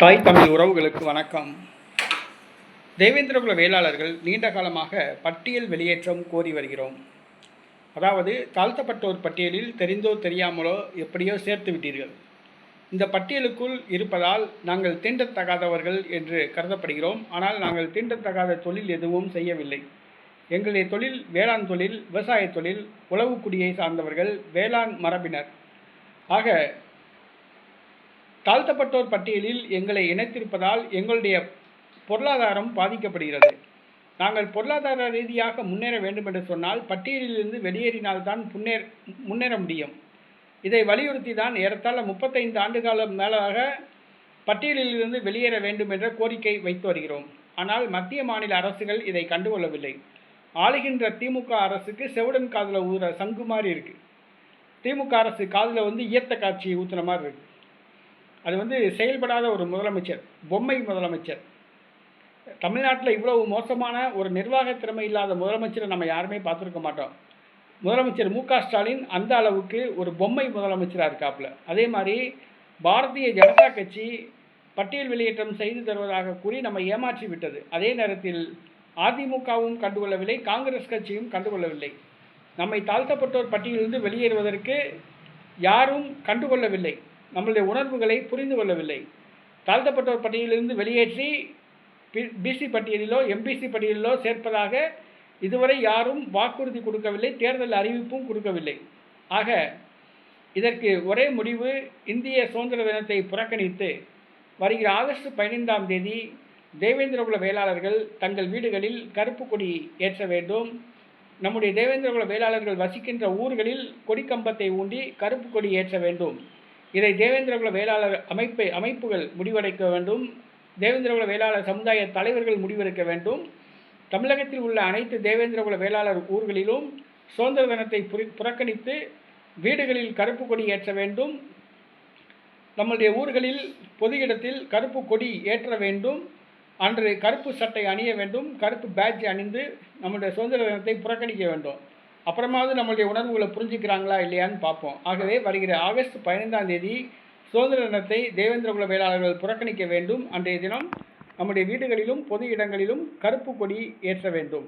தாய் தமிழ் உறவுகளுக்கு வணக்கம். தேவேந்திரகுல வேளாளர்கள் நீண்ட காலமாக பட்டியல் வெளியேற்றம் கோரி வருகிறோம். அதாவது தாழ்த்தப்பட்டோர் பட்டியலில் தெரிந்தோ தெரியாமலோ எப்படியோ சேர்த்து விட்டீர்கள். இந்த பட்டியலுக்குள் இருப்பதால் நாங்கள் தீண்டத்தகாதவர்கள் என்று கருதப்படுகிறோம். ஆனால் நாங்கள் தீண்டத்தகாத தொழில் எதுவும் செய்யவில்லை. எங்களுடைய தொழில் வேளாண் தொழில் விவசாய தொழில் உழவுக்குடியை சார்ந்தவர்கள் வேளாண் மரபினர். ஆக தாழ்த்தப்பட்டோர் பட்டியலில் எங்களை இணைத்திருப்பதால் எங்களுடைய பொருளாதாரம் பாதிக்கப்படுகிறது. நாங்கள் பொருளாதார ரீதியாக முன்னேற வேண்டும் என்று சொன்னால் பட்டியலிலிருந்து வெளியேறினால்தான் முன்னேற முன்னேற முடியும். இதை வலியுறுத்தி தான் ஏறத்தாழ முப்பத்தைந்து ஆண்டுகால மேலாக பட்டியலிலிருந்து வெளியேற வேண்டும் என்ற கோரிக்கை வைத்து வருகிறோம். ஆனால் மத்திய மாநில அரசுகள் இதை கண்டுகொள்ளவில்லை. ஆளுகின்ற திமுக அரசுக்கு செவுடன் காதில் ஊற சங்கு மாதிரி இருக்குது திமுக அரசு காதில் வந்து ஈர்த்த காட்சியை ஊத்துன மாதிரி இருக்குது அது வந்து செயல்படாத ஒரு முதலமைச்சர் பொம்மை முதலமைச்சர். தமிழ்நாட்டில் இவ்வளவு மோசமான ஒரு நிர்வாக திறமை இல்லாத முதலமைச்சரை நம்ம யாருமே பார்த்துருக்க மாட்டோம். முதலமைச்சர் மு ஸ்டாலின் அந்த அளவுக்கு ஒரு பொம்மை முதலமைச்சராக இருக்காப்புல. அதே மாதிரி பாரதிய ஜனதா கட்சி பட்டியல் வெளியேற்றம் செய்து தருவதாக கூறி நம்ம ஏமாற்றி விட்டது. அதே நேரத்தில் அதிமுகவும் கண்டுகொள்ளவில்லை காங்கிரஸ் கட்சியும் கண்டுகொள்ளவில்லை. நம்மை தாழ்த்தப்பட்டோர் பட்டியலிருந்து வெளியேறுவதற்கு யாரும் கண்டுகொள்ளவில்லை. நம்மளுடைய உணர்வுகளை புரிந்து கொள்ளவில்லை. தாழ்த்தப்பட்டோர் பட்டியலிருந்து வெளியேற்றி பிசி பட்டியலிலோ எம்பிசி பட்டியலிலோ சேர்ப்பதாக இதுவரை யாரும் வாக்குறுதி கொடுக்கவில்லை தேர்தல் அறிவிப்பும் கொடுக்கவில்லை. ஆக இதற்கு ஒரே முடிவு இந்திய சுதந்திர தினத்தை புறக்கணித்து வருகிற ஆகஸ்ட் பதினைந்தாம் தேதி தேவேந்திரகுல வேளாளர்கள் தங்கள் வீடுகளில் கருப்பு கொடி ஏற்ற வேண்டும். நம்முடைய தேவேந்திரகுல வேளாளர்கள் வசிக்கின்ற ஊர்களில் கொடிக்கம்பத்தை ஊண்டி கருப்பு கொடி ஏற்ற வேண்டும். இதை தேவேந்திரகுல வேளாளர் அமைப்பை அமைப்புகள் முடிவடைக்க வேண்டும். தேவேந்திரகுல வேளாளர் சமுதாய தலைவர்கள் முடிவெடுக்க வேண்டும். தமிழகத்தில் உள்ள அனைத்து தேவேந்திரகுல வேளாளர் ஊர்களிலும் சுதந்திர தினத்தை புறக்கணித்து வீடுகளில் கருப்பு கொடி ஏற்ற வேண்டும். நம்முடைய ஊர்களில் பொது இடத்தில் கருப்பு கொடி ஏற்ற வேண்டும். அன்று கருப்பு சட்டை அணிய வேண்டும். கருப்பு பேட்ஜ் அணிந்து நம்முடைய சுதந்திர தினத்தை புறக்கணிக்க வேண்டும். அப்புறமாவது நம்மளுடைய உணர்வுகளை புரிஞ்சுக்கிறாங்களா இல்லையான்னு பார்ப்போம். ஆகவே வருகிற ஆகஸ்ட் பதினைந்தாம் தேதி சுதந்திர தினத்தை தேவேந்திரகுல வேளாளர்கள் புறக்கணிக்க வேண்டும். அன்றைய தினம் நம்முடைய வீடுகளிலும் பொது இடங்களிலும் கருப்பு கொடி ஏற்ற வேண்டும்.